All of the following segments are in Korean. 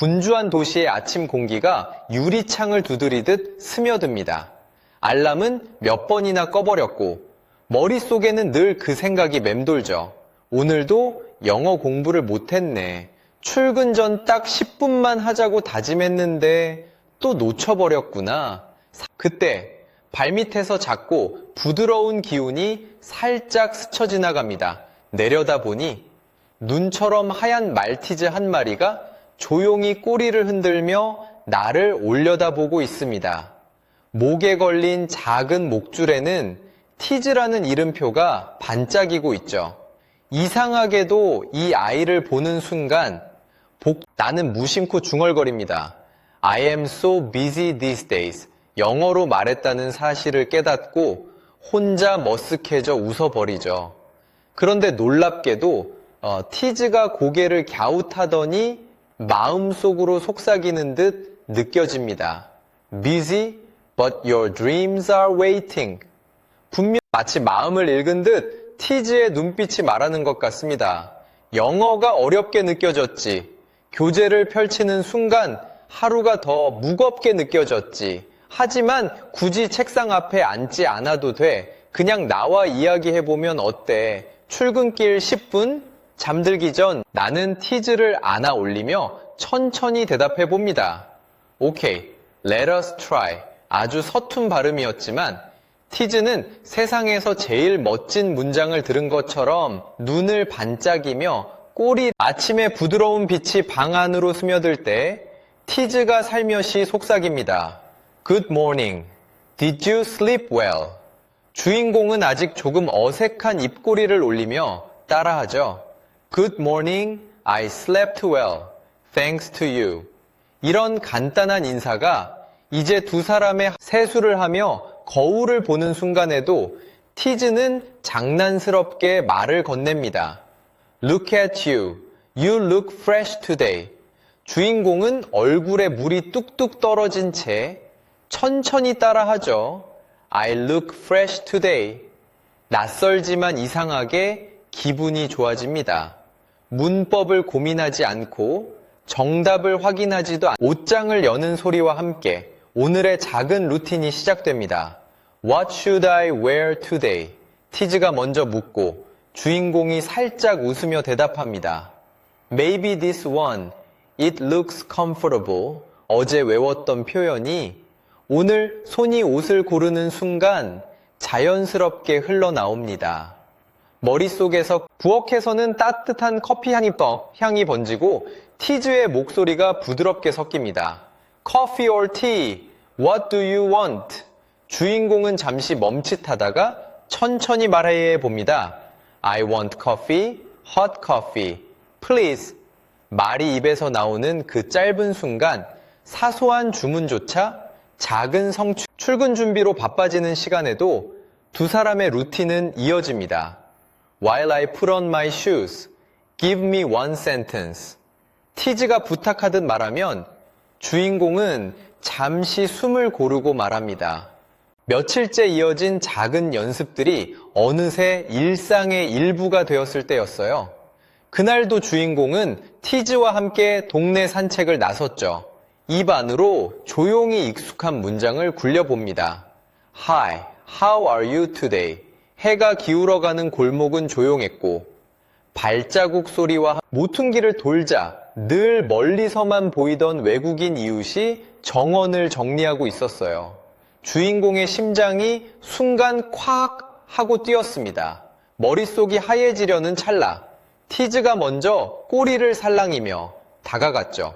분주한 도시의 아침 공기가 유리창을 두드리듯 스며듭니다. 알람은 몇 번이나 꺼버렸고, 머릿속에는 늘 그 생각이 맴돌죠. 오늘도 영어 공부를 못했네. 출근 전 딱 10분만 하자고 다짐했는데 또 놓쳐버렸구나. 그때 발밑에서 작고 부드러운 기운이 살짝 스쳐 지나갑니다. 내려다 보니 눈처럼 하얀 말티즈 한 마리가 조용히 꼬리를 흔들며 나를 올려다보고 있습니다. 목에 걸린 작은 목줄에는 티즈라는 이름표가 반짝이고 있죠. 이상하게도 이 아이를 보는 순간 복, 나는 무심코 중얼거립니다. I am so busy these days. 영어로 말했다는 사실을 깨닫고 혼자 머쓱해져 웃어버리죠. 그런데 놀랍게도 어, 티즈가 고개를 갸웃하더니 마음속으로 속삭이는 듯 느껴집니다. Busy, but your dreams are waiting. 분명 마치 마음을 읽은 듯 티즈의 눈빛이 말하는 것 같습니다. 영어가 어렵게 느껴졌지. 교재를 펼치는 순간 하루가 더 무겁게 느껴졌지. 하지만 굳이 책상 앞에 앉지 않아도 돼. 그냥 나와 이야기해보면 어때? 출근길 10분? 잠들기 전 나는 티즈를 안아 올리며 천천히 대답해 봅니다. 오케이, let us try. 아주 서툰 발음이었지만 티즈는 세상에서 제일 멋진 문장을 들은 것처럼 눈을 반짝이며 꼬리 아침에 부드러운 빛이 방 안으로 스며들 때 티즈가 살며시 속삭입니다. Good morning. Did you sleep well? 주인공은 아직 조금 어색한 입꼬리를 올리며 따라하죠. Good morning. I slept well. Thanks to you. 이런 간단한 인사가 이제 두 사람의 세수를 하며 거울을 보는 순간에도 티즈는 장난스럽게 말을 건넵니다. Look at you. You look fresh today. 주인공은 얼굴에 물이 뚝뚝 떨어진 채 천천히 따라하죠. I look fresh today. 낯설지만 이상하게 기분이 좋아집니다. 문법을 고민하지 않고 정답을 확인하지도 않 옷장을 여는 소리와 함께 오늘의 작은 루틴이 시작됩니다. What should I wear today? 티즈가 먼저 묻고 주인공이 살짝 웃으며 대답합니다. Maybe this one. It looks comfortable. 어제 외웠던 표현이 오늘 손이 옷을 고르는 순간 자연스럽게 흘러나옵니다. 머릿속에서 부엌에서는 따뜻한 커피 향이 뻑 향이 번지고 티즈의 목소리가 부드럽게 섞입니다. Coffee or tea? What do you want? 주인공은 잠시 멈칫하다가 천천히 말해 봅니다. I want coffee, hot coffee, please. 말이 입에서 나오는 그 짧은 순간 사소한 주문조차 작은 성취, 출근 준비로 바빠지는 시간에도 두 사람의 루틴은 이어집니다. While I put on my shoes, give me one sentence. 티즈가 부탁하듯 말하면 주인공은 잠시 숨을 고르고 말합니다. 며칠째 이어진 작은 연습들이 어느새 일상의 일부가 되었을 때였어요. 그날도 주인공은 티즈와 함께 동네 산책을 나섰죠. 입 안으로 조용히 익숙한 문장을 굴려봅니다. Hi, how are you today? 해가 기울어가는 골목은 조용했고 발자국 소리와 모퉁기를 돌자 늘 멀리서만 보이던 외국인 이웃이 정원을 정리하고 있었어요. 주인공의 심장이 순간 콱 하고 뛰었습니다. 머릿속이 하얘지려는 찰나 티즈가 먼저 꼬리를 살랑이며 다가갔죠.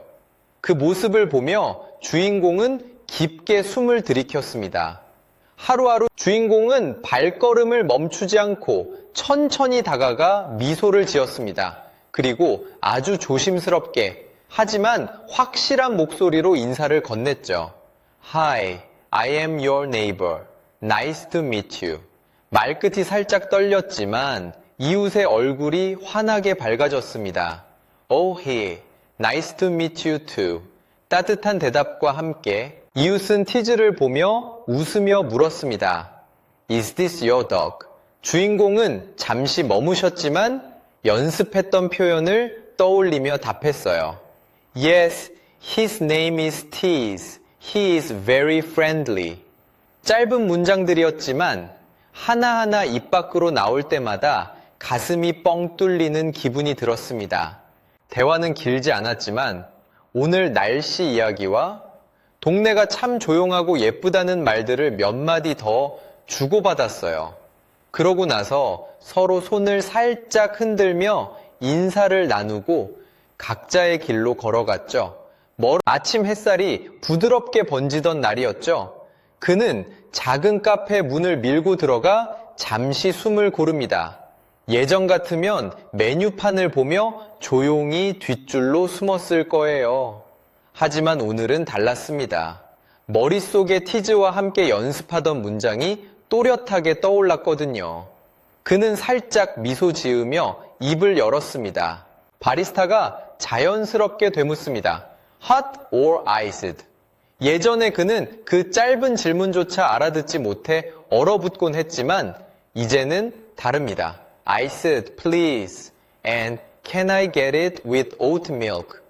그 모습을 보며 주인공은 깊게 숨을 들이켰습니다. 하루하루 주인공은 발걸음을 멈추지 않고 천천히 다가가 미소를 지었습니다. 그리고 아주 조심스럽게 하지만 확실한 목소리로 인사를 건넸죠. Hi, I am your neighbor. Nice to meet you. 말끝이 살짝 떨렸지만 이웃의 얼굴이 환하게 밝아졌습니다. Oh, he. Nice to meet you too. 따뜻한 대답과 함께 이웃은 티즈를 보며 웃으며 물었습니다. Is this your dog? 주인공은 잠시 머무셨지만 연습했던 표현을 떠올리며 답했어요. Yes, His name is Tease. He is very friendly. 짧은 문장들이었지만 하나하나 입 밖으로 나올 때마다 가슴이 뻥 뚫리는 기분이 들었습니다. 대화는 길지 않았지만 오늘 날씨 이야기와 동네가 참 조용하고 예쁘다는 말들을 몇 마디 더 주고받았어요. 그러고 나서 서로 손을 살짝 흔들며 인사를 나누고 각자의 길로 걸어갔죠. 멀 아침 햇살이 부드럽게 번지던 날이었죠. 그는 작은 카페 문을 밀고 들어가 잠시 숨을 고릅니다. 예전 같으면 메뉴판을 보며 조용히 뒷줄로 숨었을 거예요. 하지만 오늘은 달랐습니다. 머릿속에 티즈와 함께 연습하던 문장이 또렷하게 떠올랐거든요. 그는 살짝 미소 지으며 입을 열었습니다. 바리스타가 자연스럽게 되묻습니다. Hot or iced? 예전에 그는 그 짧은 질문조차 알아듣지 못해 얼어붙곤 했지만 이제는 다릅니다. Iced, please. And can I get it with oat milk?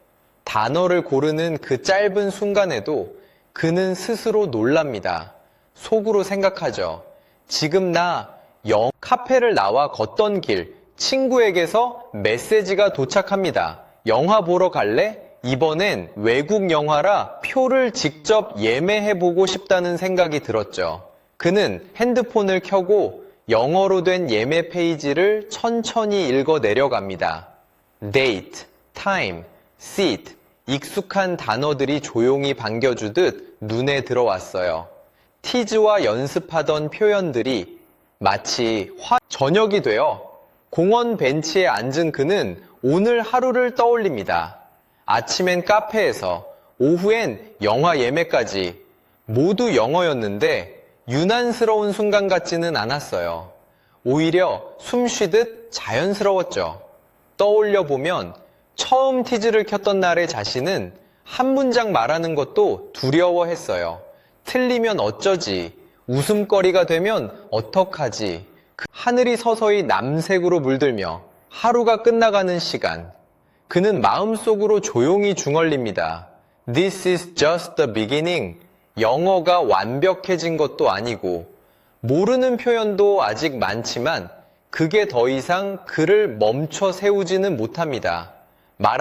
단어를 고르는 그 짧은 순간에도 그는 스스로 놀랍니다. 속으로 생각하죠. 지금 나 영, 카페를 나와 걷던 길, 친구에게서 메시지가 도착합니다. 영화 보러 갈래? 이번엔 외국 영화라 표를 직접 예매해보고 싶다는 생각이 들었죠. 그는 핸드폰을 켜고 영어로 된 예매 페이지를 천천히 읽어 내려갑니다. date, time, seat, 익숙한 단어들이 조용히 반겨주듯 눈에 들어왔어요. 티즈와 연습하던 표현들이 마치 화, 저녁이 되어 공원 벤치에 앉은 그는 오늘 하루를 떠올립니다. 아침엔 카페에서, 오후엔 영화 예매까지 모두 영어였는데 유난스러운 순간 같지는 않았어요. 오히려 숨 쉬듯 자연스러웠죠. 떠올려 보면 처음 티즈를 켰던 날의 자신은 한 문장 말하는 것도 두려워했어요. 틀리면 어쩌지? 웃음거리가 되면 어떡하지? 그 하늘이 서서히 남색으로 물들며 하루가 끝나가는 시간. 그는 마음속으로 조용히 중얼립니다. This is just the beginning. 영어가 완벽해진 것도 아니고, 모르는 표현도 아직 많지만, 그게 더 이상 그를 멈춰 세우지는 못합니다.